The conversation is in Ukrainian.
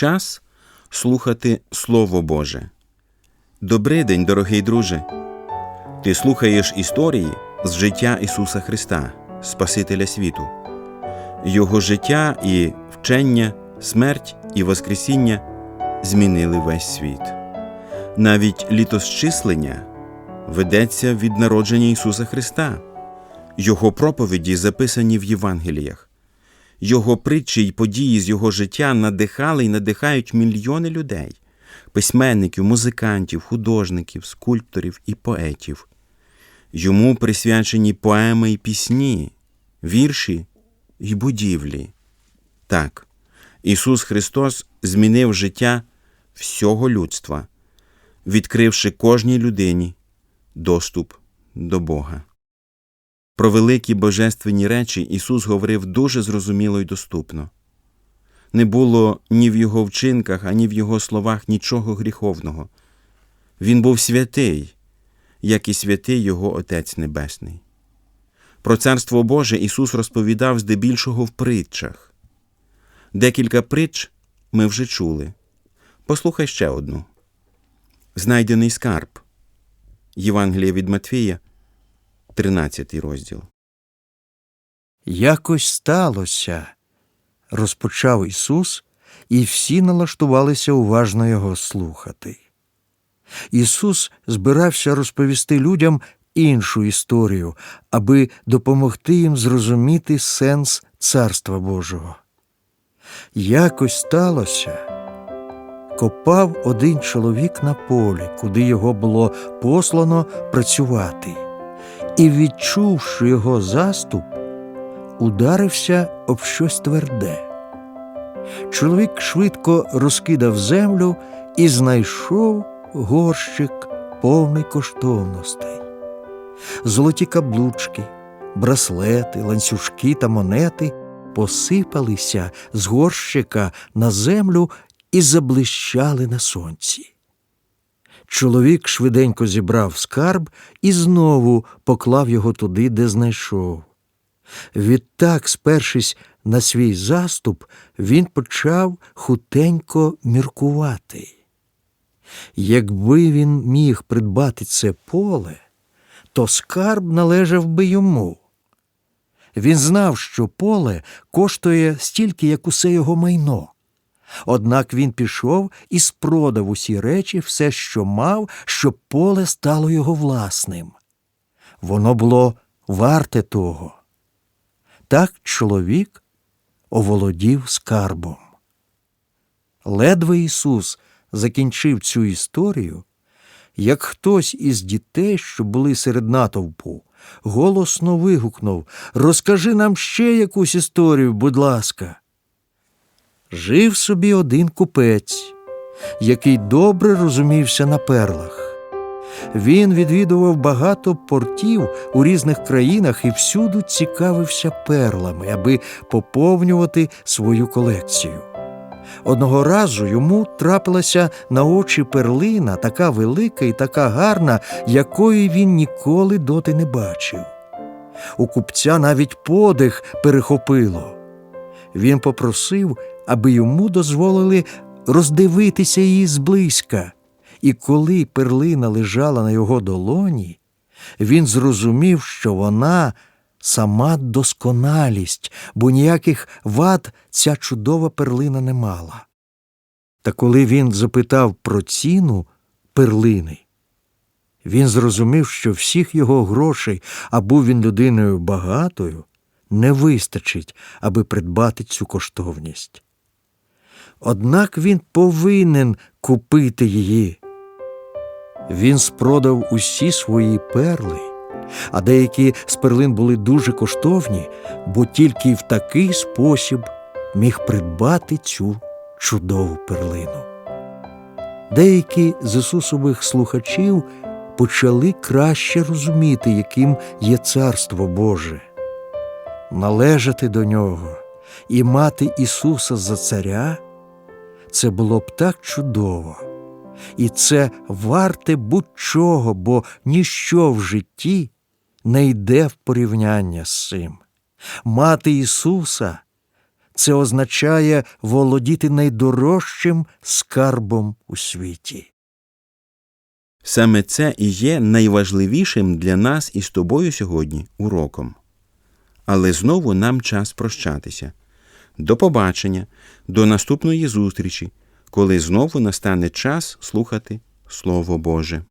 час слухати Слово Боже. Добрий день, дорогий друже. Ти слухаєш історії з життя Ісуса Христа, Спасителя світу. Його життя і вчення, смерть і Воскресіння змінили весь світ. Навіть літосчислення ведеться від народження Ісуса Христа. Його проповіді записані в Євангеліях. Його притчі й події з його життя надихали й надихають мільйони людей письменників, музикантів, художників, скульпторів і поетів. Йому присвячені поеми й пісні, вірші й будівлі. Так, Ісус Христос змінив життя всього людства, відкривши кожній людині доступ до Бога. Про великі божественні речі Ісус говорив дуже зрозуміло й доступно. Не було ні в Його вчинках, ані в Його словах нічого гріховного. Він був святий, як і святий Його Отець Небесний. Про Царство Боже Ісус розповідав здебільшого в притчах. Декілька притч ми вже чули. Послухай ще одну. Знайдений скарб. Євангелія від Матфія, 13 розділ. Якось сталося, розпочав Ісус, і всі налаштувалися уважно його слухати. Ісус збирався розповісти людям іншу історію, аби допомогти їм зрозуміти сенс Царства Божого. Якось сталося. Копав один чоловік на полі, куди його було послано працювати, і, відчувши його заступ, ударився об щось тверде. Чоловік швидко розкидав землю і знайшов горщик повний коштовностей. Золоті каблучки, браслети, ланцюжки та монети посипалися з горщика на землю і заблищали на сонці. Чоловік швиденько зібрав скарб і знову поклав його туди, де знайшов. Відтак, спершись на свій заступ, він почав хутенько міркувати. Якби він міг придбати це поле, то скарб належав би йому. Він знав, що поле коштує стільки, як усе його майно. Однак він пішов і спродав усі речі, все, що мав, щоб поле стало його власним. Воно було варте того. Так чоловік оволодів скарбом. Ледве Ісус закінчив цю історію, як хтось із дітей, що були серед натовпу, голосно вигукнув Розкажи нам ще якусь історію, будь ласка. Жив собі один купець, який добре розумівся на перлах. Він відвідував багато портів у різних країнах і всюду цікавився перлами, аби поповнювати свою колекцію. Одного разу йому трапилася на очі перлина, така велика і така гарна, якої він ніколи доти не бачив. У купця навіть подих перехопило. Він попросив, аби йому дозволили роздивитися її зблизька. І коли перлина лежала на його долоні, він зрозумів, що вона сама досконалість, бо ніяких вад ця чудова перлина не мала. Та коли він запитав про ціну перлини, він зрозумів, що всіх його грошей, а був він людиною багатою, не вистачить, аби придбати цю коштовність. Однак він повинен купити її. Він спродав усі свої перли, а деякі з перлин були дуже коштовні, бо тільки в такий спосіб міг придбати цю чудову перлину. Деякі з Ісусових слухачів почали краще розуміти, яким є Царство Боже, належати до нього і мати Ісуса за Царя. Це було б так чудово. І це варте будь-чого, бо ніщо в житті не йде в порівняння з цим. Мати Ісуса це означає володіти найдорожчим скарбом у світі. Саме це і є найважливішим для нас із тобою сьогодні уроком. Але знову нам час прощатися. До побачення, до наступної зустрічі, коли знову настане час слухати Слово Боже.